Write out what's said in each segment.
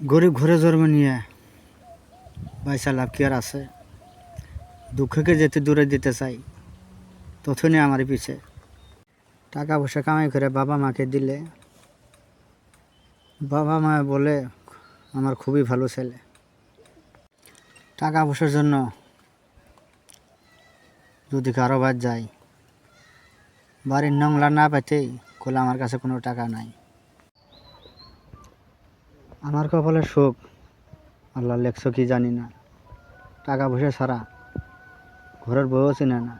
গরিব ঘরে জন্ম নিয়ে পয়সা লাভ কি আর আছে? দুঃখকে যেতে দূরে দিতে চাই তথনই আমার পিছে। টাকা পয়সা কামাই করে বাবা মাকে দিলে, বাবা মা বলে, আমার খুবই ভালো ছেলে। টাকা পয়সার জন্য যদি কারও বাদ যাই, বাড়ির নোংলা না পেতেই বলে আমার কাছে কোনো টাকা নাই। আমার কপালে সুখ, আল্লাহ লেখছ কি জানি না। টাকা পয়সা ছাড়া ঘরের বউও চিনে না।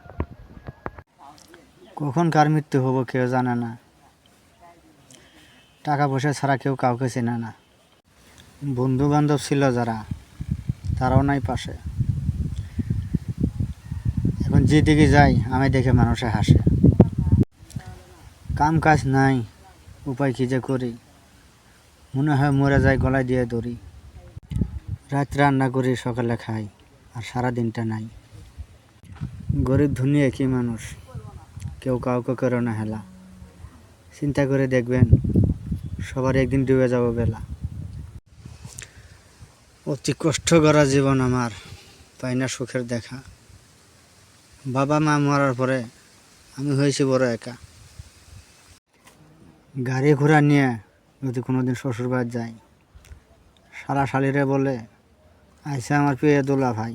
কখন কার মৃত্যু হব কেউ জানে না। টাকা পয়সা ছাড়া কেউ কাউকে চেনে না। বন্ধু বান্ধব ছিল যারা, তারাও নাই পাশে। এখন যেদিকে যাই, আমি দেখে মানুষে হাসে। কাম কাজ নাই, উপায় কি যে করি? মনে হয় মরে যায়, গলায় দিয়ে দড়ি রাত রান্না করি, সকালে খাই, আর সারা দিনটা নাই। গরিব ধনী একই মানুষ? কেউ কাউকে করে না হেলা। চিন্তা করে দেখবেন, সবার একদিন ডুবে যাব বেলা। অতি কষ্ট করা জীবন আমার পাই না সুখের দেখা? বাবা মা মরার পরে আমি হয়েছি বড় একা। গাড়ি ঘোড়া নিয়ে যদি কোনো দিন শ্বশুরবাড়ি যাই। সারা শালিরে বলে আইসা আমার প্রিয় দোলা ভাই।